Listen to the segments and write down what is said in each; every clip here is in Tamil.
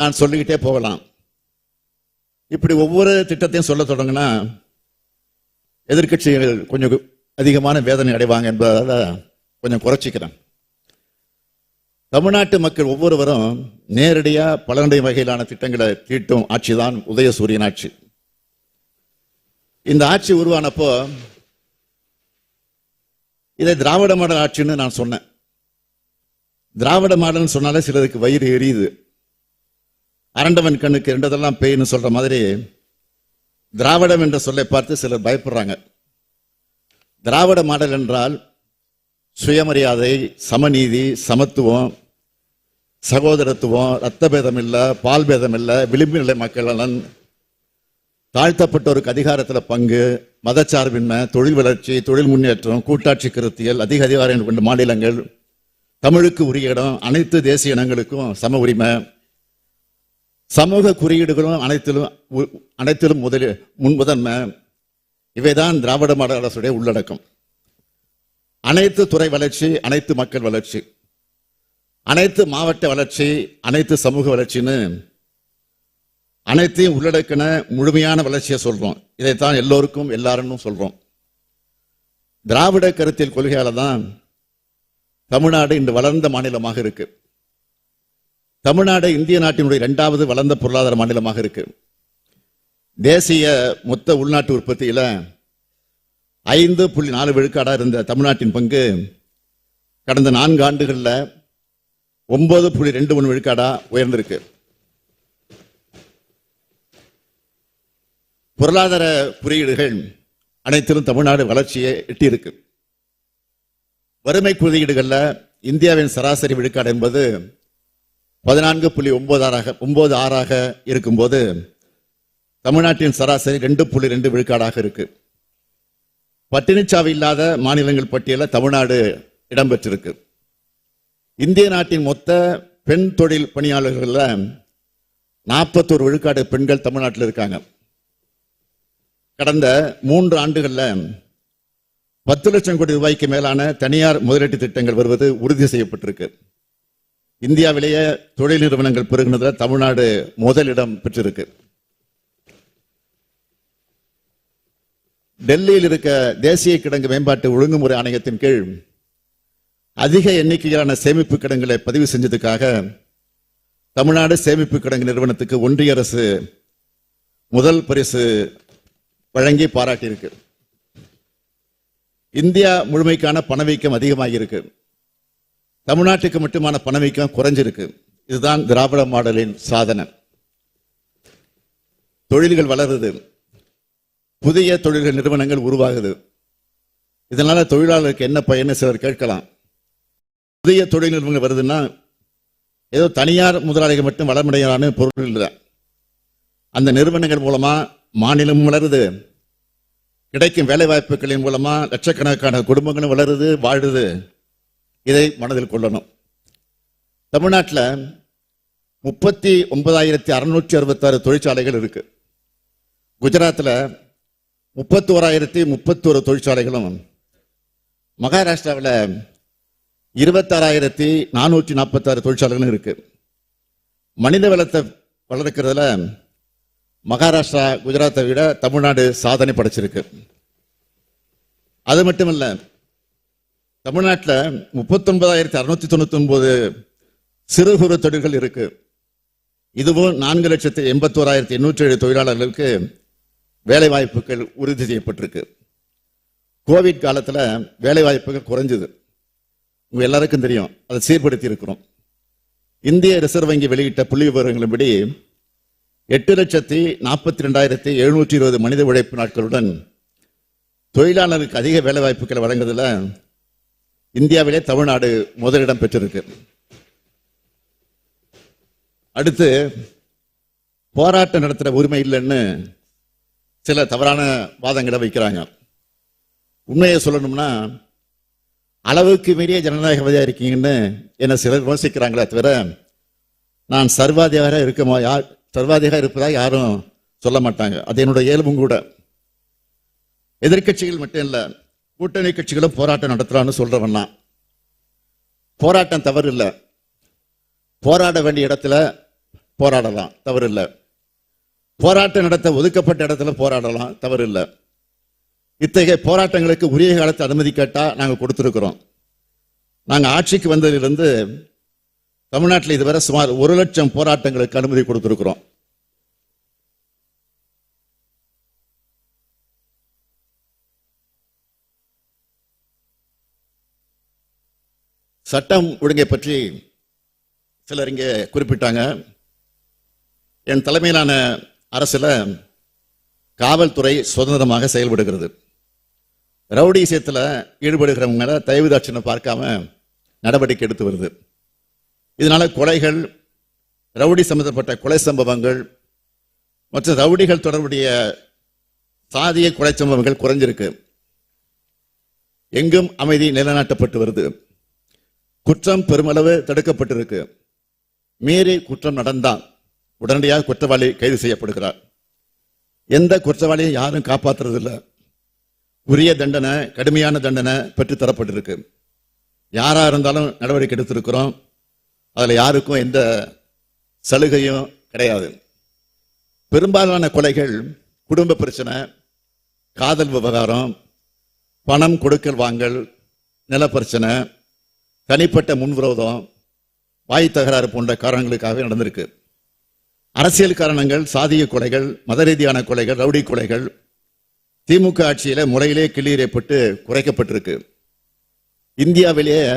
நான் சொல்லிக்கிட்டே போகலாம். இப்படி ஒவ்வொரு திட்டத்தையும் சொல்ல தொடங்கினா எதிர்க்கட்சிகள் கொஞ்சம் அதிகமான வேதனை அடைவாங்க என்பதால் கொஞ்சம் குறைச்சிக்கிறேன். தமிழ்நாட்டு மக்கள் ஒவ்வொருவரும் நேரடியா பலனுடைய வகையிலான திட்டங்களை தீட்டும் ஆட்சி தான் உதயசூரியன் ஆட்சி. இந்த ஆட்சி உருவானப்போ இதை திராவிட மாடல் ஆட்சின்னு நான் சொன்னேன். திராவிட மாடல்னு சொன்னாலே சிலருக்கு வயிறு எரியுது. அரண்டவன் கண்ணுக்கு இரண்டதெல்லாம் பேய்னு சொல்ற மாதிரி திராவிடம் என்ற சொல்லை பார்த்து சிலர் பயப்படுறாங்க. திராவிட மாடல் என்றால் சுயமரியாதை சமநீதி சமத்துவம் சகோதரத்துவம் ரத்த பேதம் இல்ல பால் பேதம் விளிம்பு நிலை மக்கள் நலன் தாழ்த்தப்பட்டோருக்கு அதிகாரத்தில் பங்கு மதச்சார்பின்மை தொழில் வளர்ச்சி தொழில் முன்னேற்றம் கூட்டாட்சி கருத்தியல் அதிக அதிகாரம் கொண்ட மாநிலங்கள் தமிழுக்கு உரிய இடம் அனைத்து தேசிய இனங்களுக்கும் சம உரிமை சமூக குறியீடுகளும் அனைத்திலும் உ- அனைத்திலும் முதலில் முன்முதன்மை இவைதான் திராவிட மாடல் அரசுடைய உள்ளடக்கம். அனைத்து துறை வளர்ச்சி அனைத்து மக்கள் வளர்ச்சி. அனைத்து மாவட்ட வளர்ச்சி அனைத்து சமூக வளர்ச்சின்னு அனைத்தையும் உள்ளடக்கின முழுமையான வளர்ச்சியை சொல்றோம். இதைத்தான் எல்லோருக்கும் எல்லாரும் சொல்றோம். திராவிட கருத்தியல் கொள்கையால தான் தமிழ்நாடு இன்று வளர்ந்த மாநிலமாக இருக்குது தமிழ்நாடு இந்திய நாட்டினுடைய இரண்டாவது வளர்ந்த பொருளாதார மாநிலமாக இருக்கு. தேசிய மொத்த உள்நாட்டு உற்பத்தியில ஐந்து புள்ளி நாலு விழுக்காடா இருந்த தமிழ்நாட்டின் பங்கு கடந்த நான்கு ஆண்டுகளில் ஒன்பது புள்ளி ரெண்டு மூணு விழுக்காடா உயர்ந்திருக்கு. பொருளாதார குறியீடுகள் அனைத்திலும் தமிழ்நாடு வளர்ச்சியை எட்டியிருக்கு. வறுமை குறியீடுகளில் இந்தியாவின் சராசரி விழுக்காடு என்பது பதினான்கு புள்ளி ஒன்பது ஆறாக ஒன்பது ஆறாக இருக்கும்போது தமிழ்நாட்டின் சராசரி ரெண்டு புள்ளி ரெண்டு விழுக்காடாக இருக்கு. பட்டினிச்சாவு இல்லாத மாநிலங்கள் பட்டியலில் தமிழ்நாடு இடம்பெற்றிருக்கு. இந்திய நாட்டின் மொத்த பெண் தொழில் பணியாளர்கள்ல நாற்பத்தோரு விழுக்காடு பெண்கள் தமிழ்நாட்டில் இருக்காங்க. கடந்த மூன்று ஆண்டுகள்ல பத்து லட்சம் கோடி ரூபாய்க்கு மேலான தனியார் முதலீட்டு திட்டங்கள் வருவது உறுதி செய்யப்பட்டிருக்கு. இந்தியாவிலேயே தொழில் நிறுவனங்கள் பெருகினதில் தமிழ்நாடு முதலிடம் பெற்றிருக்கு. டெல்லியில் இருக்க தேசிய கிடங்கு மேம்பாட்டு ஒழுங்குமுறை ஆணையத்தின் கீழ் அதிக எண்ணிக்கையிலான சேமிப்பு கிடங்குகளை பதிவு செஞ்சதுக்காக தமிழ்நாடு சேமிப்பு கிடங்கு நிறுவனத்துக்கு ஒன்றிய அரசு முதல் பரிசு வழங்கி பாராட்டியிருக்கு. இந்தியா முழுமைக்கான பணவீக்கம் அதிகமாகியிருக்கு. இருக்கு தமிழ்நாட்டுக்கு மட்டுமான பணவீக்கம் குறைஞ்சிருக்கு. இதுதான் திராவிட மாடலின் சாதனை. தொழில்கள் வளருது. புதிய தொழில்கள் நிறுவனங்கள் உருவாகுது. இதனால தொழிலாளருக்கு என்ன பயன்னு சிலர் கேட்கலாம். புதிய தொழில் நிறுவனங்கள் வருதுன்னா ஏதோ தனியார் முதலாளிகள் மட்டும் வளமடையான்னு பொருள் இல்லை. அந்த நிறுவனங்கள் மூலமா மாநிலம் வளருது. கிடைக்கும் வேலை வாய்ப்புகளின் மூலமா லட்சக்கணக்கான குடும்பங்களும் வளருது வாழுது. இதை மனதில் கொள்ளணும். தமிழ்நாட்டில் முப்பத்தி ஒன்பதாயிரத்தி அறுநூற்றி அறுபத்தாறு தொழிற்சாலைகள் இருக்கு. குஜராத்தில் முப்பத்தி ஓராயிரத்தி முப்பத்தோரு தொழிற்சாலைகளும் மகாராஷ்டிராவில் இருபத்தாறாயிரத்தி நானூற்றி நாற்பத்தாறு தொழிற்சாலைகளும் இருக்கு. மனித வளத்தை வளர்க்கிறதுல மகாராஷ்டிரா குஜராத்தை விட தமிழ்நாடு சாதனை படைச்சிருக்கு. அது மட்டும் இல்லை தமிழ்நாட்டில் முப்பத்தொன்பதாயிரத்தி அறுநூத்தி தொண்ணூத்தி ஒன்பது சிறு குறு தொழில்கள் இருக்கு. இதுவும் நான்கு லட்சத்தி எண்பத்தோராயிரத்தி எண்ணூற்றி ஏழு தொழிலாளர்களுக்கு வேலை வாய்ப்புகள் உறுதி செய்யப்பட்டிருக்கு. கோவிட் காலத்தில் வேலை வாய்ப்புகள் குறைஞ்சது. உங்கள் எல்லாருக்கும் தெரியும். அதை சீர்படுத்தி இருக்கிறோம். இந்திய ரிசர்வ் வங்கி வெளியிட்ட புள்ளி விவரங்களின்படி எட்டு லட்சத்தி நாற்பத்தி ரெண்டாயிரத்தி எழுநூற்றி இருபது மனித உழைப்பு நாட்களுடன் தொழிலாளருக்கு அதிக வேலை வாய்ப்புகளை வழங்குறதுல இந்தியாவிலே தமிழ்நாடு முதலிடம் பெற்றிருக்கு. அடுத்து போராட்டம் நடத்துற உரிமை இல்லைன்னு சில தவறான வாதங்களை வைக்கிறாங்க. உண்மையை சொல்லணும்னா அளவுக்கு மீறிய ஜனநாயகவாதியா இருக்கீங்கன்னு என்ன சிலர் விமர்சிக்கிறாங்களே தவிர நான் சர்வாதிகாரம் இருக்கமா யார் சர்வாதிகாரம் இருப்பதா யாரும் சொல்ல மாட்டாங்க. அது என்னோட இயல்பும் கூட. எதிர்க்கட்சிகள் மட்டும் இல்லை கூட்டணி கட்சிகளும் போராட்டம் நடத்துறான்னு சொல்றவன் போராட்டம் தவறு இல்லை போராட வேண்டிய இடத்துல போராடலாம் தவறு இல்லை போராட்டம் நடத்த ஒதுக்கப்பட்ட இடத்துல போராடலாம் தவறு இல்லை இத்தகைய போராட்டங்களுக்கு உரிய காலத்தை அனுமதி கேட்டா நாங்கள் கொடுத்துருக்குறோம். நாங்கள் ஆட்சிக்கு வந்ததிலிருந்து தமிழ்நாட்டில் இதுவரை சுமார் ஒரு லட்சம் போராட்டங்களுக்கு அனுமதி கொடுத்துருக்குறோம். சட்டம் ஒழுங்கை பற்றி சிலர் இங்கே குறிப்பிட்டாங்க. என் தலைமையிலான அரசில் காவல்துறை சுதந்திரமாக செயல்படுகிறது. ரவுடி விஷயத்தில் ஈடுபடுகிறவங்க மேலே தயவுதாட்சணை பார்க்காம நடவடிக்கை எடுத்து வருது. இதனால் கொலைகள் ரவுடி சம்பந்தப்பட்ட கொலை சம்பவங்கள் மற்றும் ரவுடிகள் தொடர்புடைய சாதிய கொலை சம்பவங்கள் குறைஞ்சிருக்கு. எங்கும் அமைதி நிலைநாட்டப்பட்டு வருது. குற்றம் பெருமளவு தடுக்கப்பட்டிருக்கு. மீறி குற்றம் நடந்தான் உடனடியாக குற்றவாளி கைது செய்யப்படுகிறார். எந்த குற்றவாளியும் யாரும் காப்பாற்றுறதில்லை உரிய தண்டனை கடுமையான தண்டனை பெற்று தரப்பட்டிருக்கு. யாரா இருந்தாலும் நடவடிக்கை எடுத்திருக்கிறோம். அதில் யாருக்கும் எந்த சலுகையும் கிடையாது. பெரும்பாலான கொலைகள் குடும்ப பிரச்சனை காதல் விவகாரம் பணம் கொடுக்கல் வாங்கல் நில பிரச்சனை தனிப்பட்ட முன்விரோதம் வாய் தகராறு போன்ற காரணங்களுக்காக நடந்திருக்கு. அரசியல் காரணங்கள் சாதிய கொலைகள் மத ரீதியான கொலைகள் ரவுடி கொலைகள் திமுக ஆட்சியில முறையிலே கிளீரப்பட்டு குறைக்கப்பட்டிருக்கு. இந்தியாவிலேயே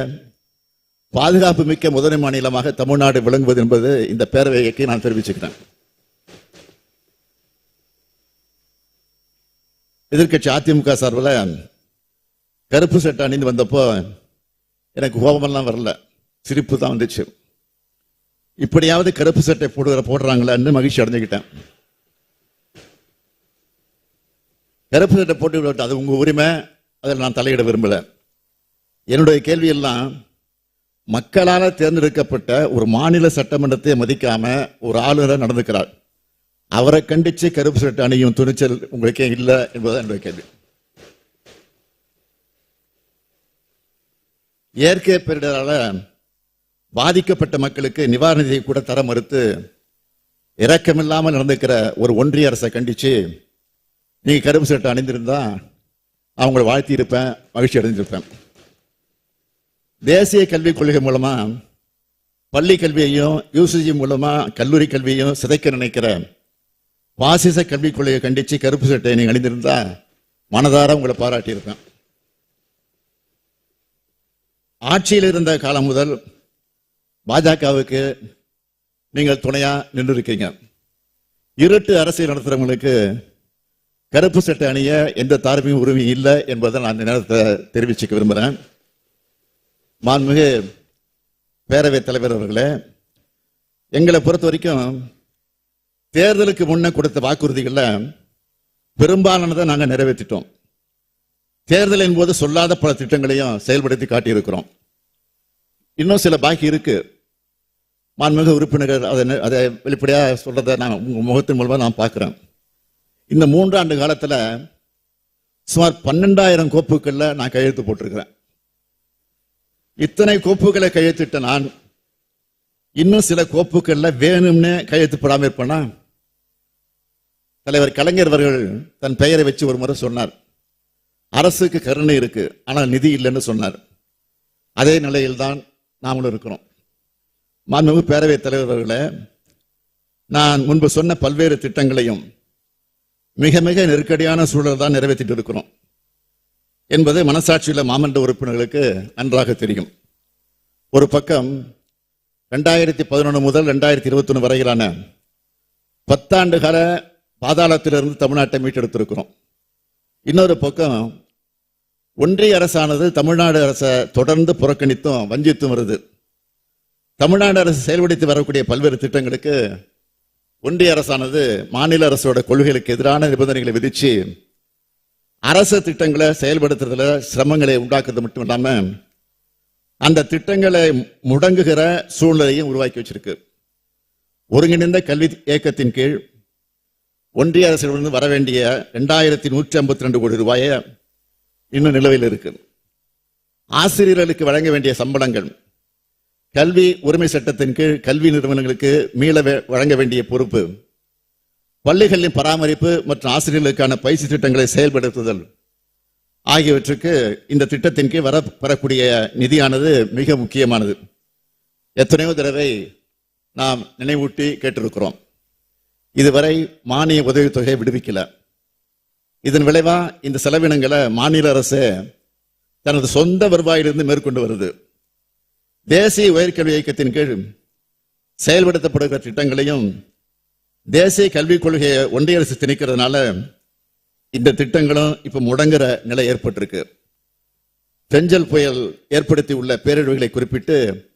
பாதுகாப்பு மிக்க முதன்மை மாநிலமாக தமிழ்நாடு விளங்குவது என்பது இந்த பேரவைக்கு நான் தெரிவிச்சுக்கிறேன். எதிர்க்கட்சி அதிமுக சார்பில் கருப்பு சட்டை அணிந்து வந்தப்போ எனக்கு கோபமெல்லாம் வரல. சிரிப்பு தான் வந்துச்சு. இப்படியாவது கருப்பு சட்டை போடுகிற போடுறாங்களான்னு மகிழ்ச்சி அடைஞ்சுக்கிட்டேன். கருப்பு சட்டை போட்டு விட்டு அது உங்க உரிமை. அதில் நான் தலையிட விரும்பல. என்னுடைய கேள்வியெல்லாம் மக்களால் தேர்ந்தெடுக்கப்பட்ட ஒரு மாநில சட்டமன்றத்தை மதிக்காம ஒரு ஆளுநராக நடந்துக்கிறார். அவரை கண்டிச்சு கருப்பு சட்டை அணியும் துணிச்சல் உங்களுக்கே இல்லை என்பதுதான் என்னுடைய கேள்வி. இயற்கை பேரிடரால் பாதிக்கப்பட்ட மக்களுக்கு நிவாரண நிதியை கூட தர மறுத்து இரக்கமில்லாமல் நடந்துக்கிற ஒரு ஒன்றிய அரசை கண்டிச்சு நீங்கள் கருப்பு சட்டை அணிந்திருந்தா அவங்களை வாழ்த்தியிருப்பேன் மகிழ்ச்சி அடைஞ்சிருப்பேன். தேசிய கல்விக் கொள்கை மூலமாக பள்ளி கல்வியையும் யூசிஜி மூலமாக கல்லூரி கல்வியையும் சிதைக்க நினைக்கிற பாசிச கல்விக் கொள்கையை கண்டித்து கருப்பு சட்டை நீங்கள் அணிந்திருந்தால் மனதார உங்களை பாராட்டியிருப்பேன். ஆட்சியில் இருந்த காலம் முதல் பாஜகவுக்கு நீங்கள் துணையா நின்று இருக்கீங்க இருட்டு அரசியல் நடத்துறவங்களுக்கு கருப்பு சட்டை அணிய எந்த தார்மீக உரிமை இல்லை என்பதை நான் இந்த நேரத்தை தெரிவிச்சுக்க விரும்புகிறேன் மாண்புமிகு பேரவைத் தலைவர் அவர்களே எங்களை பொறுத்த வரைக்கும் தேர்தலுக்கு முன்னே கொடுத்த வாக்குறுதிகளில் பெரும்பாலானதை நாங்கள் நிறைவேற்றிட்டோம். தேர்தலின் போது சொல்லாத பல திட்டங்களையும் செயல்படுத்தி காட்டியிருக்கிறோம். இன்னும் சில பாக்கி இருக்கு. மாண்புமிகு உறுப்பினர்கள் அதை அதை வெளிப்படையாக சொல்றதை நான் உங்க முகத்தின் மூலமாக நான் பார்க்குறேன். இந்த மூன்றாண்டு காலத்தில் சுமார் பன்னெண்டாயிரம் கோப்புகளில் நான் கையெழுத்து போட்டிருக்கிறேன். இத்தனை கோப்புகளை கையெழுத்திட்ட நான் இன்னும் சில கோப்புகளில் வேணும்னு கையெழுத்து இருப்பேன்னா தலைவர் கலைஞர் அவர்கள் தன் பெயரை வச்சு ஒரு முறை சொன்னார். அரசுக்கு கருணை இருக்கு ஆனால் நிதி இல்லைன்னு சொன்னார். அதே நிலையில்தான் நாமளும் இருக்கிறோம். மாண்புமிகு பேரவைத் தலைவர்களை நான் முன்பு சொன்ன பல்வேறு திட்டங்களையும் மிக மிக நெருக்கடியான சூழல் தான் நிறைவேற்றிட்டு இருக்கிறோம் என்பது மனசாட்சியில் மாமன்ற உறுப்பினர்களுக்கு நன்றாக தெரியும். ஒரு பக்கம் ரெண்டாயிரத்தி பதினொன்று முதல் ரெண்டாயிரத்தி இருபத்தொன்று வரையிலான பத்தாண்டு கால பாதாளத்திலிருந்து தமிழ்நாட்டை மீட்டெடுத்திருக்கிறோம். இன்னொரு பக்கம் ஒன்றிய அரசானது தமிழ்நாடு அரசை தொடர்ந்து புறக்கணித்தும் வஞ்சித்தும் வருது. தமிழ்நாடு அரசு செயல்படுத்தி வரக்கூடிய பல்வேறு திட்டங்களுக்கு ஒன்றிய அரசானது மாநில அரசோட கொள்கைகளுக்கு எதிரான நிபந்தனைகளை விதிச்சு அரசு திட்டங்களை செயல்படுத்துறதுல சிரமங்களை உண்டாக்குறது மட்டும் இல்லாம அந்த திட்டங்களை முடங்குகிற சூழ்நிலையும் உருவாக்கி வச்சிருக்கு. ஒருங்கிணைந்த கல்வி இயக்கத்தின் கீழ் ஒன்றிய அரசிடமிருந்து வர வேண்டிய ரெண்டாயிரத்தி நூற்றி ஐம்பத்தி ரெண்டு கோடி ரூபாயை இன்னும் நிலுவையில் இருக்கு ஆசிரியர்களுக்கு வழங்க வேண்டிய சம்பளங்கள். கல்வி உரிமை சட்டத்தின் கீழ் கல்வி நிறுவனங்களுக்கு மீள வே- வழங்க வேண்டிய பொறுப்பு. பள்ளிகளின் பராமரிப்பு மற்றும் ஆசிரியர்களுக்கான பயிற்சி திட்டங்களை செயல்படுத்துதல். ஆகியவற்றுக்கு இந்த திட்டத்தின் கீழ் வர பெறக்கூடிய நிதியானது மிக முக்கியமானது. எத்தனையோ தடவை நாம் நினைவூட்டி கேட்டிருக்கிறோம். இதுவரை மானிய உதவித்தொகை விடுவிக்கலை. இதன் விளைவா இந்த செலவினங்களை மாநில அரசு தனது சொந்த வருவாயிலிருந்து மேற்கொண்டு வருது. தேசிய உயர்கல்வி இயக்கத்தின் கீழ் செயல்படுத்தப்படுகிற திட்டங்களையும் தேசிய கல்விக் கொள்கையை ஒன்றிய அரசு திணிக்கிறதுனால இந்த திட்டங்களும் இப்ப முடங்குற நிலை ஏற்பட்டிருக்கு. பெஞ்சல் புயல் ஏற்படுத்தி உள்ள பேரழிவுகளை குறிப்பிட்டு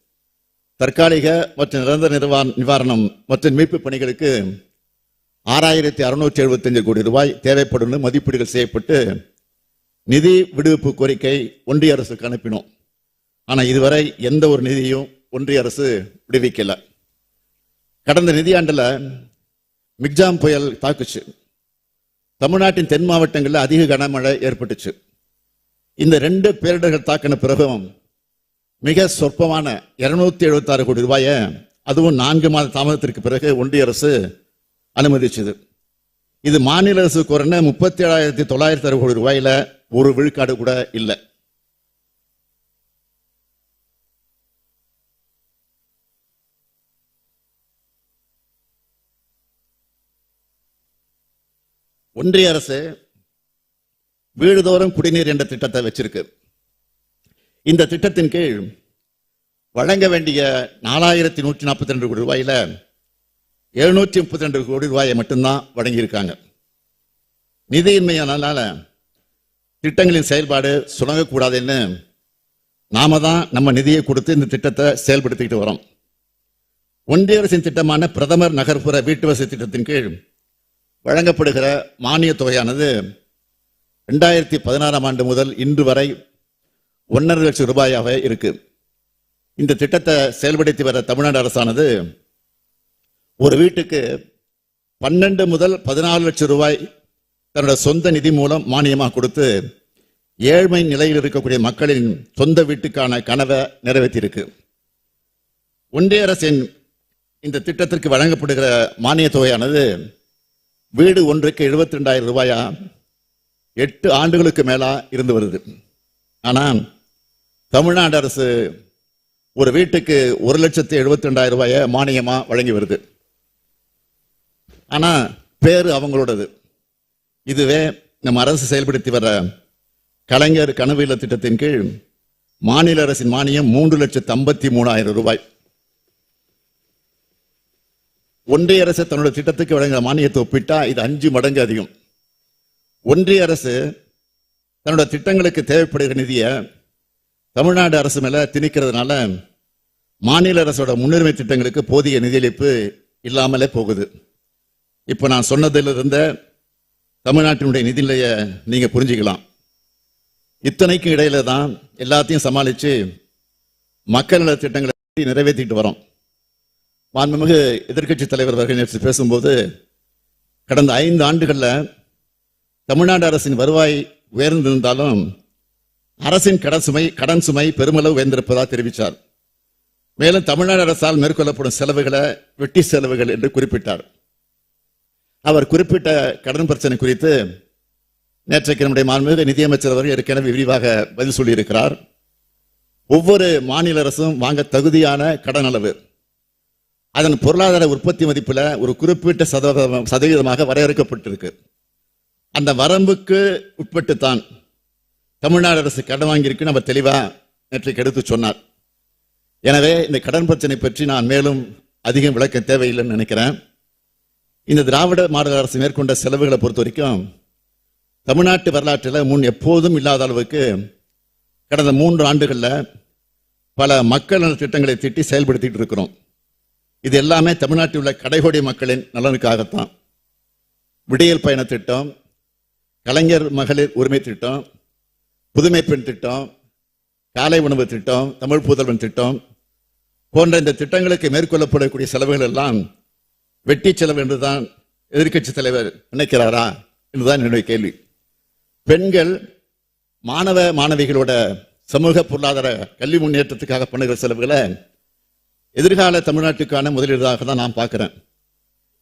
தற்காலிக மற்றும் நிரந்தர நிர்வா- நிவாரணம் மற்றும் மீட்பு பணிகளுக்கு ஆறாயிரத்தி அறுநூற்றி எழுபத்தஞ்சு கோடி ரூபாய் தேவைப்படும் மதிப்பீடுகள் செய்யப்பட்டு நிதி விடுவிப்பு கோரிக்கை ஒன்றிய அரசுக்கு அனுப்பினோம். ஆனால் இதுவரை எந்த ஒரு நிதியும் ஒன்றிய அரசு விடுவிக்கல. கடந்த நிதியாண்டில் மிக்ஜாம் புயல் தாக்குச்சு. தமிழ்நாட்டின் தென் மாவட்டங்களில் அதிக கனமழை ஏற்பட்டுச்சு. இந்த ரெண்டு பேரிடர்கள் தாக்கின பிறகும் மிக சொற்பமான இருநூத்தி எழுபத்தாறு கோடி ரூபாயை அதுவும் நான்கு மாத தாமதத்திற்கு பிறகு ஒன்றிய அரசு அனுமதிச்சது. இது மாநில அரசு கோரின முப்பத்தி ஏழாயிரத்தி தொள்ளாயிரத்தி அறுபது கோடி ரூபாயில ஒரு விழுக்காடு கூட இல்லை. ஒன்றிய அரசு வீடுதோறும் குடிநீர் என்ற திட்டத்தை வச்சிருக்கு. இந்த திட்டத்தின் கீழ் வழங்க வேண்டிய நாலாயிரத்தி நூற்றி நாற்பத்தி ரெண்டு கோடி ரூபாயில எழுநூற்றி முப்பத்தி ரெண்டு கோடி ரூபாயை மட்டும்தான் வழங்கியிருக்காங்க. நிதியின்மையானால திட்டங்களின் செயல்பாடு சுணங்கக்கூடாதுன்னு நாம தான் நம்ம நிதியை கொடுத்து இந்த திட்டத்தை செயல்படுத்திக்கிட்டு வரோம். ஒன்றிய அரசின் திட்டமான பிரதமர் நகர்ப்புற வீட்டு வசதி திட்டத்தின் கீழ் வழங்கப்படுகிற மானிய தொகையானது ரெண்டாயிரத்தி பதினாறாம் ஆண்டு முதல் இன்று வரை ஒன்றரை லட்சம் ரூபாயாக இருக்கு. இந்த திட்டத்தை செயல்படுத்தி வர தமிழ்நாடு அரசானது ஒரு வீட்டுக்கு பன்னெண்டு முதல் பதினாலு லட்சம் ரூபாய் தன்னோட சொந்த நிதி மூலம் மானியமாக கொடுத்து ஏழ்மை நிலையில் இருக்கக்கூடிய மக்களின் சொந்த வீட்டுக்கான கனவை நிறைவேற்றியிருக்கு. ஒன்றிய அரசின் இந்த திட்டத்திற்கு வழங்கப்படுகிற மானிய தொகையானது வீடு ஒன்றுக்கு எழுபத்தி ரெண்டாயிரம் ரூபாயா? எட்டு ஆண்டுகளுக்கு மேலா இருந்து வருது. ஆனால் தமிழ்நாடு அரசு ஒரு வீட்டுக்கு ஒரு லட்சத்தி எழுபத்தி ரெண்டாயிரம் ரூபாயை மானியமாக வழங்கி வருது. ஆனா பேரு அவங்களோடது. இதுவே நம்ம அரசு செயல்படுத்தி வர கலைஞர் கனவு இல்ல திட்டத்தின் கீழ் மாநில அரசின் மானியம் மூன்று லட்சத்து ஐம்பத்தி மூணாயிரம் ரூபாய். ஒன்றிய அரசு தன்னோட திட்டத்துக்கு வழங்குற மானியத்தை ஒப்பிட்டா இது அஞ்சு மடங்கு அதிகம். ஒன்றிய அரசு தன்னோட திட்டங்களுக்கு தேவைப்படுகிற நிதியை தமிழ்நாடு அரசு மேல திணிக்கிறதுனால மாநில அரசோட முன்னுரிமை திட்டங்களுக்கு போதிய நிதியளிப்பு இல்லாமலே போகுது. இப்போ நான் சொன்னதில் இருந்த தமிழ்நாட்டினுடைய நிதிநிலையை நீங்கள் புரிஞ்சுக்கலாம். இத்தனைக்கும் இடையில தான் எல்லாத்தையும் சமாளித்து மக்கள் நல திட்டங்களை நிறைவேற்றிட்டு வரோம். மாண்புமிகு எதிர்க்கட்சி தலைவர் அவர்கள் நேற்று பேசும்போது கடந்த ஐந்து ஆண்டுகளில் தமிழ்நாடு அரசின் வருவாய் உயர்ந்திருந்தாலும் அரசின் கடன் சுமை கடன் சுமை பெருமளவு உயர்ந்திருப்பதாக தெரிவித்தார். மேலும் தமிழ்நாடு அரசால் மேற்கொள்ளப்படும் செலவுகளை வெட்டி செலவுகள் என்று குறிப்பிட்டார். அவர் குறிப்பிட்ட கடன் பிரச்சனை குறித்து நேற்றைக்கு நம்முடைய மாண்புமிகு நிதியமைச்சர் அவர்கள் ஏற்கனவே விரிவாக பதில் சொல்லியிருக்கிறார். ஒவ்வொரு மாநில அரசும் வாங்க தகுதியான கடன் அளவு. அதன் பொருளாதார உற்பத்தி மதிப்பில் ஒரு குறிப்பிட்ட சதவீதம் சதவீதமாக வரையறுக்கப்பட்டிருக்கு. அந்த வரம்புக்கு உட்பட்டுத்தான் தமிழ்நாடு அரசு கடன் வாங்கியிருக்கு நம்ம தெளிவாக நேற்றைக்கு எடுத்து சொன்னார். எனவே இந்த கடன் பிரச்சனை பற்றி நான் மேலும் அதிகம் விளக்க தேவையில்லைன்னு நினைக்கிறேன். இந்த திராவிட மாடல் அரசு மேற்கொண்ட செலவுகளை பொறுத்த வரைக்கும் தமிழ்நாட்டு வரலாற்றில் முன் எப்போதும் இல்லாத அளவுக்கு கடந்த மூன்று ஆண்டுகளில் பல மக்கள் நல திட்டங்களை திட்டி செயல்படுத்திட்டு இருக்கிறோம். இது எல்லாமே தமிழ்நாட்டில் உள்ள கடைகோடி மக்களின் நலனுக்காகத்தான். விடியல் பயண திட்டம் கலைஞர் மகளிர் உரிமை திட்டம் புதுமை பெண் திட்டம் காலை உணவு திட்டம் தமிழ் புதல்வன் திட்டம் போன்ற இந்த திட்டங்களுக்கு மேற்கொள்ளப்படக்கூடிய செலவுகள் எல்லாம் வெட்டி செலவு என்றுதான் எதிர்க்கட்சி தலைவர் நினைக்கிறாரா என்றுதான் என்னுடைய கேள்வி. பெண்கள் மாணவ மாணவிகளோட சமூக பொருளாதார கல்வி முன்னேற்றத்துக்காக பண்ணுகிற செலவுகளை எதிர்கால தமிழ்நாட்டுக்கான முதலீடாக தான் நான் பார்க்கிறேன்.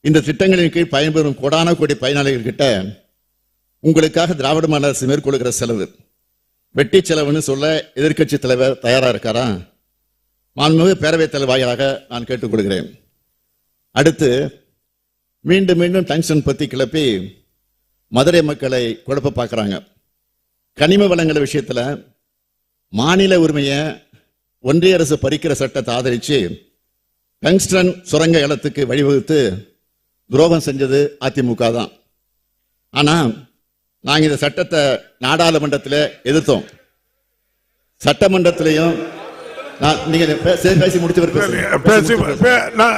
இந்த திட்டங்களின் கீழ் பயன்பெறும் கோடான கோடி பயனாளிகள்கிட்ட உங்களுக்காக திராவிட மாநில அரசு மேற்கொள்கிற செலவு. வெட்டி செலவுன்னு சொல்ல எதிர்க்கட்சி தலைவர் தயாரா இருக்காரா? மாண்புமிகு பேரவைத் தலைவாயாக நான் கேட்டுக்கொள்கிறேன். அடுத்து மீண்டும் மீண்டும் டங்ஷன் பத்தி கிளப்பி மதுரை மக்களை குழப்ப பார்க்குறாங்க. கனிம வளங்கள் விஷயத்தில் மாநில உரிமையை ஒன்றிய அரசு பறிக்கிற சட்டத்தை ஆதரித்து டங்ஸ்டன் சுரங்க இடத்துக்கு வழிவகுத்து துரோகம் செஞ்சது அதிமுக தான். ஆனால் நாங்கள் இந்த சட்டத்தை நாடாளுமன்றத்தில் எதிர்த்தோம். சட்டமன்றத்திலையும் நீங்க பேசி முடிச்சு பிறகு பேசுங்க. பேசி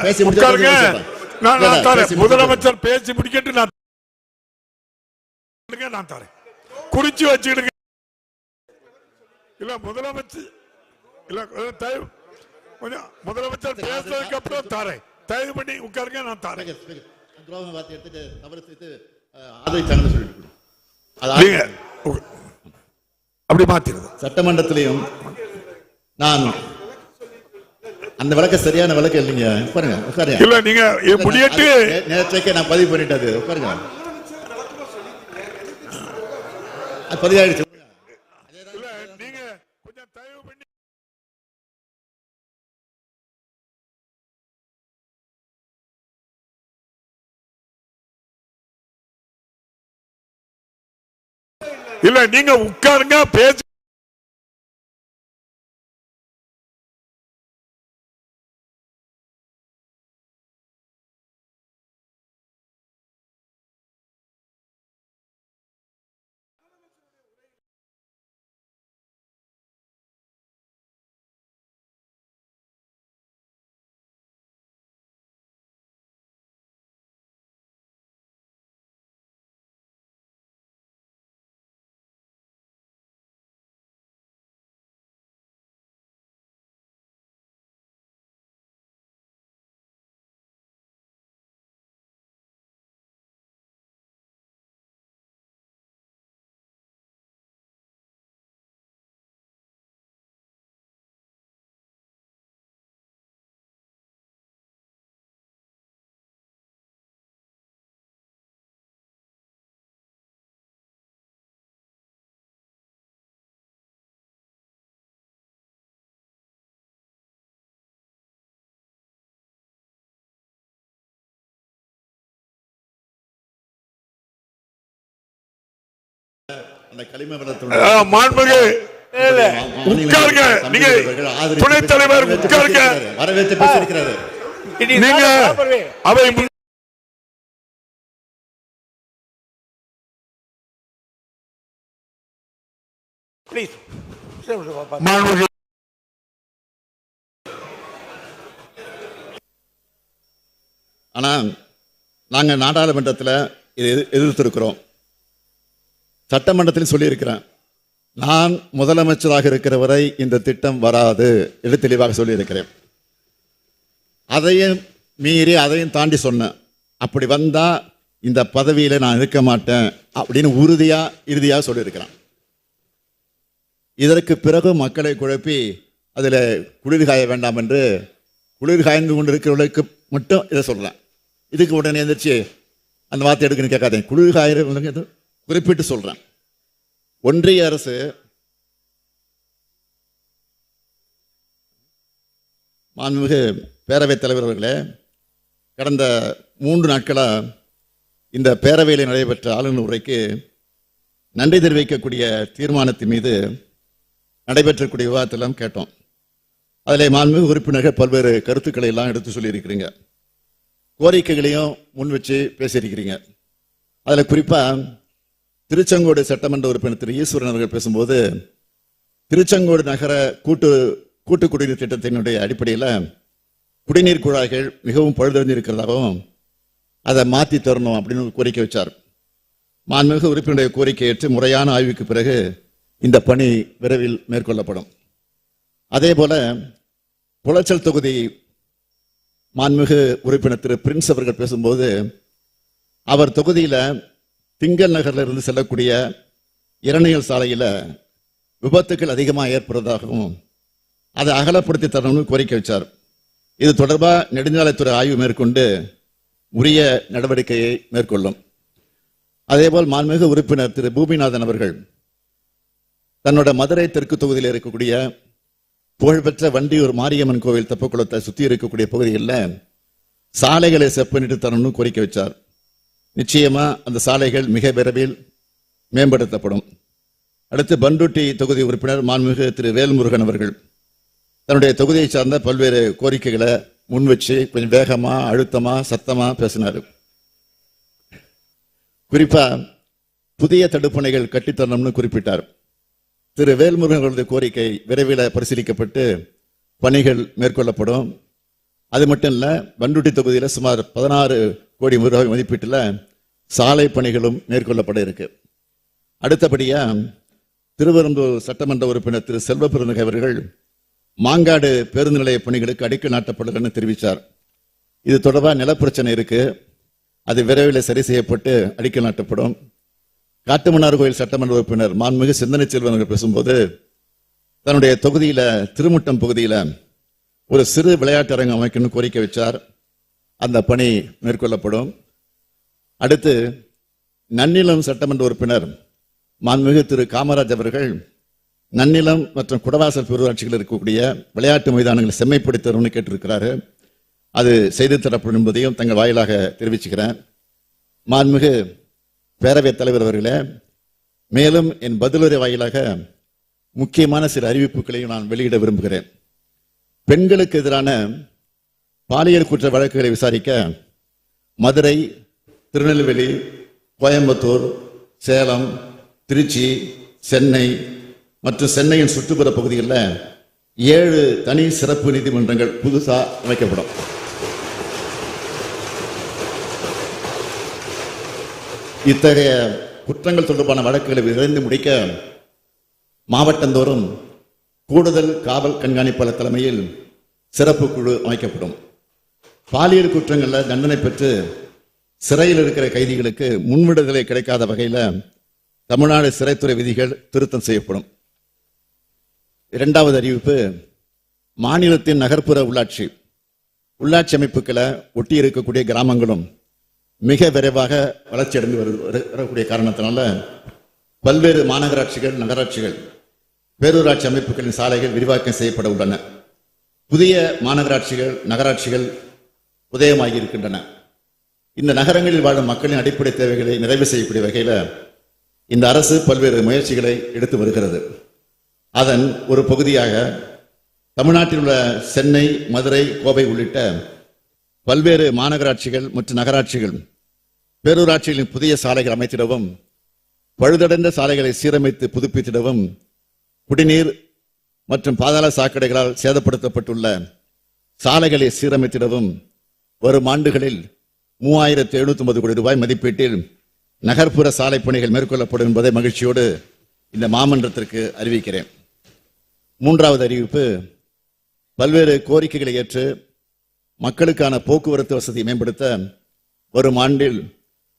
பேசி முடிச்ச உட்காருங்க. பிறகு பேசுறேன். நான் இல்ல, நான் தரேன் பேசி முடிச்ச முதலமைச்சர் பேசி முடிக்கட்டு நான் தரேன். நான் தரேன் குறிச்சு வச்சுக்கிடுங்க இல்ல முதலமைச்சர் இல்ல தயவு கொஞ்சம் முதலமைச்சர் பேசுறதுக்கு அப்புறம் தரேன் தயவு பண்ணி உட்காருங்க நான் தரேன். துரோகம் வார்த்தை எடுத்துட்டு தவறு ஆதரிச்சாங்கன்னு சொல்லிட்டு அப்படி மாத்திருது சட்டமன்றத்திலையும் நான் அந்த விளக்க சரியான விளக்கம் இல்லைங்க. உட்காருங்க உட்காருங்க. இல்ல நீங்க முடியட்டு நேற்றைக்கே நான் பதிவு பண்ணிட்டது. உட்காருங்க. அது பதிவாயிடுச்சு. இல்ல நீங்க உட்காருங்க பேச அந்த களிம விளத்தோட ஆ, மாண்புமிகு. உட்காருங்க. நீங்க துணைத் தலைவர் உட்காருங்க. வரவேற்று பேசியிருக்கிறாரு. நீங்க அவை. மாண்புமிகு. ஆனா நாங்க நாடாளுமன்றத்தில் இதை எதிர்- எதிர்த்திருக்கிறோம். சட்டமன்றத்தில் சொல்லியிருக்கிறேன். நான் முதலமைச்சராக இருக்கிற வரை இந்த திட்டம் வராது என்று தெளிவாக சொல்லியிருக்கிறேன். அதையும் மீறி அதையும் தாண்டி சொன்னேன். அப்படி வந்தால் இந்த பதவியில் நான் இருக்க மாட்டேன் அப்படின்னு உறுதியாக இறுதியாக சொல்லியிருக்கிறேன். இதற்கு பிறகு மக்களை குழப்பி அதில் குளிர் காய வேண்டாம் என்று குளிர் காய்ந்து கொண்டிருக்கிறவர்களுக்கு மட்டும் இதை சொல்லலாம் இதுக்கு உடனே எந்திரிச்சு அந்த வார்த்தை எடுக்கணும்னு கேட்காதேன் குளிர் காயிற குறிப்பிட்டு சொல்றேன். ஒன்றிய அரசு மாண்புமிகு பேரவைத் தலைவர் அவர்களே கடந்த மூன்று நாட்களாக இந்த பேரவையில் நடைபெற்ற ஆளுநர் உரைக்கு நன்றி தெரிவிக்கக்கூடிய தீர்மானத்தின் மீது நடைபெற்றக்கூடிய விவாதத்தெல்லாம் கேட்டோம். அதில் மாண்புமிகு உறுப்பினர்கள் பல்வேறு கருத்துக்களை எல்லாம் எடுத்து சொல்லியிருக்கிறீங்க. கோரிக்கைகளையும் முன் வச்சு பேசியிருக்கிறீங்க. அதில் குறிப்பாக திருச்செங்கோடு சட்டமன்ற உறுப்பினர் திரு ஈஸ்வரன் அவர்கள் பேசும்போது திருச்செங்கோடு நகர கூட்டு கூட்டு குடிநீர் திட்டத்தினுடைய அடிப்படையில் குடிநீர் குழாய்கள் மிகவும் பழுதடைஞ்சிருக்கிறதாகவும் அதை மாற்றி தரணும் அப்படின்னு கோரிக்கை வச்சார். மாண்புமிகு உறுப்பினருடைய கோரிக்கை ஏற்று முறையான ஆய்வுக்கு பிறகு இந்த பணி விரைவில் மேற்கொள்ளப்படும். அதே போல புலச்சல் தொகுதி மாண்புமிகு உறுப்பினர் திரு பிரின்ஸ் அவர்கள் பேசும்போது அவர் தொகுதியில் திங்கள் நகர்ல இருந்து செல்லக்கூடிய இரணையல் சாலையில் விபத்துக்கள் அதிகமாக ஏற்படுறதாகவும் அதை அகலப்படுத்தி தரணும்னு கோரிக்கை வச்சார். இது தொடர்பாக நெடுஞ்சாலைத்துறை ஆய்வு மேற்கொண்டு உரிய நடவடிக்கையை மேற்கொள்ளும். அதேபோல் மாண்புமிகு உறுப்பினர் திரு. பூமிநாதன் அவர்கள் தன்னோட மதுரை தெற்கு தொகுதியில் இருக்கக்கூடிய புகழ்பெற்ற வண்டியூர் மாரியம்மன் கோவில் தெப்பக்குளத்தை சுற்றி இருக்கக்கூடிய பகுதிகளில் சாலைகளை செப்பனிட்டு தரணும்னு கோரிக்கை வச்சார். நிச்சயமா அந்த சாலைகள் மிக விரைவில் மேம்படுத்தப்படும். அடுத்து பண்டுட்டி தொகுதி உறுப்பினர் மாண்புமிகு திரு வேல்முருகன் அவர்கள் தன்னுடைய தொகுதியை சார்ந்த பல்வேறு கோரிக்கைகளை முன் வச்சு கொஞ்சம் வேகமா அழுத்தமா சத்தமா பேசினார். குறிப்பா புதிய தடுப்பணைகள் கட்டித்தரணும்னு குறிப்பிட்டார். திரு வேல்முருகன் அவர்களது கோரிக்கை விரைவில் பரிசீலிக்கப்பட்டு பணிகள் மேற்கொள்ளப்படும். அது மட்டும் இல்லை பண்டுட்டி தொகுதியில் சுமார் பதினாறு கோடி ரூபாய் மதிப்பீட்டில் சாலை பணிகளும் மேற்கொள்ளப்பட இருக்கு. அடுத்தபடியாக திருவரம்பூர் சட்டமன்ற உறுப்பினர் திரு செல்வ அவர்கள் மாங்காடு பேருந்து நிலைய பணிகளுக்கு அடிக்கல் நாட்டப்படுகிறன்னு தெரிவித்தார் இது தொடர்பாக நிலப்பிரச்சனை இருக்கு. அது விரைவில் சரி செய்யப்பட்டு அடிக்கல் நாட்டப்படும். காட்டுமன்னார் கோயில் சட்டமன்ற உறுப்பினர் மாண்புமிகு சிந்தனை செல்வன் பேசும்போது தன்னுடைய தொகுதியில் திருமுட்டம் பகுதியில் ஒரு சிறு விளையாட்டு அரங்கம் அமைக்கணும்னு கோரிக்கை வச்சார். அந்த பணி மேற்கொள்ளப்படும். அடுத்து நன்னிலம் சட்டமன்ற உறுப்பினர் மாண்புமிகு திரு காமராஜ் அவர்கள் நன்னிலம் மற்றும் குடவாசல் பேரூராட்சிகள் இருக்கக்கூடிய விளையாட்டு மைதானங்களை செம்மைப்படுத்தணும்னு கேட்டிருக்கிறாரு. அது செய்து தரப்படும் என்பதையும் தங்கள் வாயிலாக தெரிவிச்சுக்கிறேன். மாண்புமிகு பேரவைத் தலைவர் அவர்களே மேலும் என் பதிலுரை வாயிலாக முக்கியமான சில அறிவிப்புகளையும் நான் வெளியிட விரும்புகிறேன். பெண்களுக்கு எதிரான பாலியல் குற்ற வழக்குகளை விசாரிக்க மதுரை திருநெல்வேலி கோயம்புத்தூர் சேலம் திருச்சி சென்னை மற்றும் சென்னையின் சுற்றுப்புற பகுதிகளில் ஏழு தனி சிறப்பு நீதிமன்றங்கள் புதுசாக அமைக்கப்படும். இத்தகைய குற்றங்கள் தொடர்பான வழக்குகளை விரைந்து முடிக்க மாவட்டந்தோறும் கூடுதல் காவல் கண்காணிப்பாளர் தலைமையில் சிறப்பு குழு அமைக்கப்படும். பாலியல் குற்றங்களில் தண்டனை பெற்று சிறையில் இருக்கிற கைதிகளுக்கு முன்விடுதலை கிடைக்காத வகையில் தமிழ்நாடு சிறைத்துறை விதிகள் திருத்தம் செய்யப்படும். இரண்டாவது அறிவிப்பு மாநிலத்தின் நகர்ப்புற உள்ளாட்சி. உள்ளாட்சி அமைப்புகளை ஒட்டி இருக்கக்கூடிய கிராமங்களும் மிக விரைவாக வளர்ச்சி அடைந்து வரு- வரு- வரக்கூடிய காரணத்தினால பல்வேறு மாநகராட்சிகள் நகராட்சிகள் பேரூராட்சி அமைப்புகளின் சாலைகள் விரிவாக்கம் செய்யப்பட உள்ளன. புதிய மாநகராட்சிகள் நகராட்சிகள் உதயமாகி இருக்கின்றன இந்த நகரங்களில் வாழும் மக்களின் அடிப்படை தேவைகளை நிறைவு செய்யக்கூடிய வகையில் இந்த அரசு பல்வேறு முயற்சிகளை எடுத்து வருகிறது. அதன் ஒரு பகுதியாக தமிழ்நாட்டில் உள்ள சென்னை மதுரை கோவை உள்ளிட்ட பல்வேறு மாநகராட்சிகள் மற்றும் நகராட்சிகள் பேரூராட்சிகளின் புதிய சாலைகள் அமைத்திடவும் பழுதடைந்த சாலைகளை சீரமைத்து புதுப்பித்திடவும் குடிநீர் மற்றும் பாதாள சாக்கடைகளால் சேதப்படுத்தப்பட்டுள்ள சாலைகளை சீரமைத்திடவும் வரும் ஆண்டுகளில் மூவாயிரத்தி எழுநூத்தி ஒன்பது கோடி ரூபாய் மதிப்பீட்டில் நகர்ப்புற சாலை பணிகள் மேற்கொள்ளப்படும் என்பதை மகிழ்ச்சியோடு இந்த மாமன்றத்திற்கு அறிவிக்கிறேன். மூன்றாவது அறிவிப்பு பல்வேறு கோரிக்கைகளை ஏற்று மக்களுக்கான போக்குவரத்து வசதியை மேம்படுத்த வரும் ஆண்டில்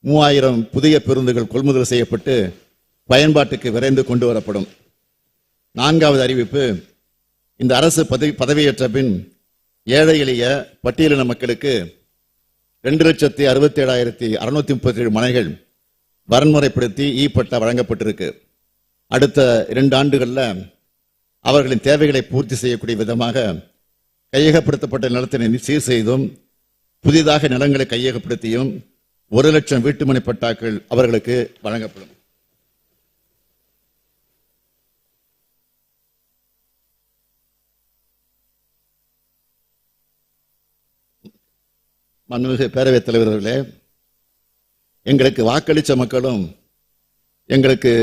மூவாயிரம் புதிய பேருந்துகள் கொள்முதல் செய்யப்பட்டு பயன்பாட்டுக்கு விரைந்து கொண்டு வரப்படும். நான்காவது அறிவிப்பு இந்த அரசு பதவி பதவியேற்ற பின் ஏழை எளிய பட்டியலின மக்களுக்கு ரெண்டு லட்சத்தி அறுபத்தி ஏழாயிரத்தி அறுநூத்தி முப்பத்தி ஏழு மனைகள் வரன்முறைப்படுத்தி ஈ பட்டா வழங்கப்பட்டிருக்கு. அடுத்த இரண்டு ஆண்டுகளில் அவர்களின் தேவைகளை பூர்த்தி செய்யக்கூடிய விதமாக கையகப்படுத்தப்பட்ட நிலத்தினை சீர் செய்தும் புதிதாக நிலங்களை கையகப்படுத்தியும் ஒரு லட்சம் வீட்டுமனை பட்டாக்கள் அவர்களுக்கு வழங்கப்படும். மன்மிகு பேரவைத் தலைவர்களே எங்களுக்கு வாக்களித்த மக்களும் எங்களுக்கு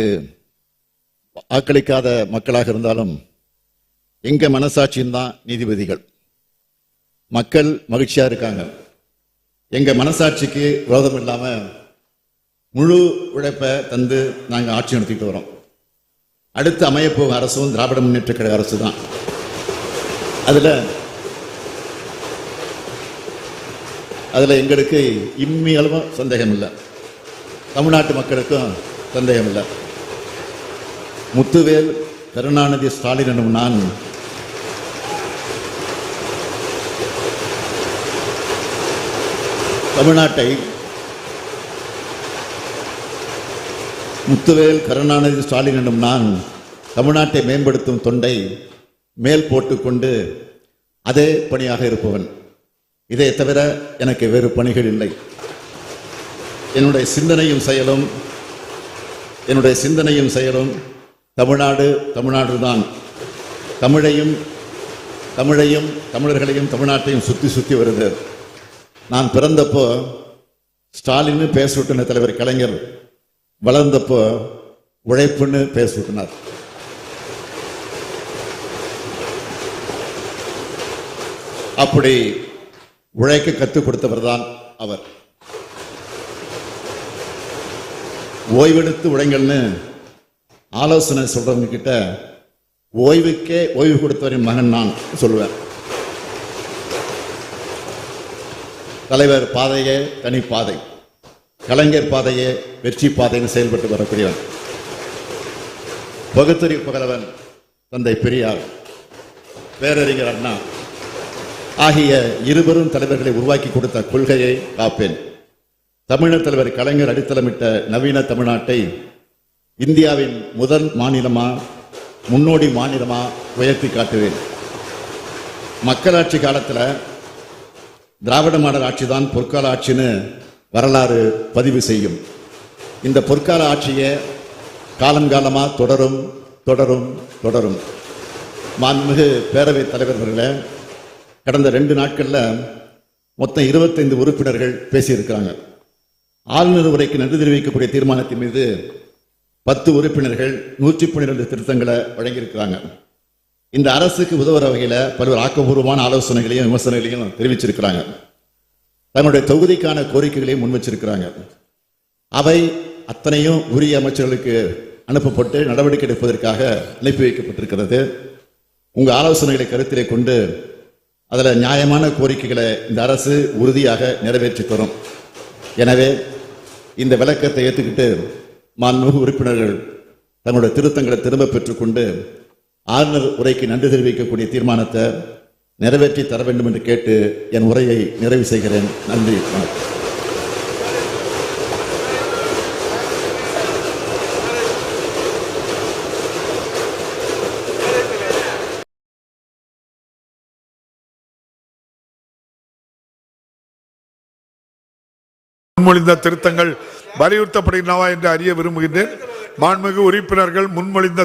வாக்களிக்காத மக்களாக இருந்தாலும் எங்கள் மனசாட்சியும் தான் நீதிபதிகள். மக்கள் மகிழ்ச்சியாக இருக்காங்க. எங்கள் மனசாட்சிக்கு விரோதம் இல்லாமல் முழு உழைப்பை தந்து நாங்கள் ஆட்சி நடத்திட்டு வரோம். அடுத்து அமையப்போகும் அரசும் திராவிட முன்னேற்ற கழக அரசு தான் அதில் அதில் எங்களுக்கு இம்மியளவும் சந்தேகம் இல்லை தமிழ்நாட்டு மக்களுக்கும் சந்தேகம் இல்லை முத்துவேல் கருணாநிதி ஸ்டாலின் எனும் நான் தமிழ்நாட்டை முத்துவேல் கருணாநிதி ஸ்டாலின் என்னும் நான் தமிழ்நாட்டை மேம்படுத்தும் தொண்டை மேல் போட்டுக்கொண்டு அதே பணியாக இருப்பவன். இதை தவிர எனக்கு வேறு பணிகள் இல்லை. என்னுடைய சிந்தனையும் செயலும் என்னுடைய சிந்தனையும் செயலும் தமிழ்நாடு தமிழ்நாடு தான் தமிழையும் தமிழையும் தமிழர்களையும் தமிழ்நாட்டையும் சுற்றி சுற்றி வருது. நான் பிறந்தப்போ ஸ்டாலின்னு பேர் தலைவர் கலைஞர் வளர்ந்தப்போ உழைப்புன்னு பேர் அப்படி உழைக்க கற்றுக் கொடுத்தவர் தான் அவர். ஓய்வெடுத்து உழைங்கள்னு ஆலோசனை சொல்றவங்க கிட்ட ஓய்வுக்கே ஓய்வு கொடுத்தவரின் மகன் நான் சொல்லுவேன். தலைவர் பாதையே தனி பாதை. கலைஞர் பாதையே வெற்றி பாதைன்னு செயல்பட்டு வரக்கூடியவன். பகுத்தறிவு பகலவன் தந்தை பெரியார். பேரறிஞர் அண்ணா. ஆகிய இருவரும் தலைவர்களை உருவாக்கி கொடுத்த கொள்கையை காப்பேன். தமிழர் தலைவர் கலைஞர் அடித்தளமிட்ட நவீன தமிழ்நாட்டை இந்தியாவின் முதல் மாநிலமா முன்னோடி மாநிலமா உயர்த்தி காட்டுவேன். மக்களாட்சி காலத்தில் திராவிட மாடல் ஆட்சி தான் பொற்கால ஆட்சின்னு வரலாறு பதிவு செய்யும். இந்த பொற்கால ஆட்சியை காலங்காலமாக தொடரும் தொடரும் தொடரும். மாண்புமிகு பேரவைத் தலைவர்களை கடந்த ரெண்டு நாட்கள்ல மொத்தம் 25 உறுப்பினர்கள் பேசியிருக்கிறாங்க. ஆளுநர் உரைக்கு நன்றி தெரிவிக்கக்கூடிய தீர்மானத்தின் மீது பத்து உறுப்பினர்கள் நூற்றி பன்னிரண்டு திருத்தங்களை வழங்கியிருக்கிறாங்க. இந்த அரசுக்கு உதவுற வகையில பல்வேறு ஆக்கப்பூர்வமான ஆலோசனைகளையும் விமர்சனங்களையும் தெரிவிச்சிருக்கிறாங்க. தங்களுடைய தொகுதிக்கான கோரிக்கைகளையும் முன் வச்சிருக்கிறாங்க. அவை அத்தனையும் உரிய அமைச்சர்களுக்கு அனுப்பப்பட்டு நடவடிக்கை எடுப்பதற்காக அனுப்பி வைக்கப்பட்டிருக்கிறது. உங்க ஆலோசனைகளை கருத்திலே கொண்டு அதில் நியாயமான கோரிக்கைகளை இந்த அரசு உறுதியாக நிறைவேற்றி தரும். எனவே இந்த விளக்கத்தை ஏற்றுக்கிட்டு மாண்புமிகு உறுப்பினர்கள் தங்களுடைய திருத்தங்களை திரும்ப பெற்றுக்கொண்டு ஆளுநர் உரைக்கு நன்றி தெரிவிக்கக்கூடிய தீர்மானத்தை நிறைவேற்றி தர வேண்டும் என்று கேட்டு என் உரையை நிறைவு செய்கிறேன். நன்றி வணக்கம். முன்மொழிந்த திருத்தங்கள் வலியுறுத்தப்படுகின்றனவா என்று அறிய விரும்புகின்றேன். மாண்புமிகு உறுப்பினர்கள் முன்மொழிந்த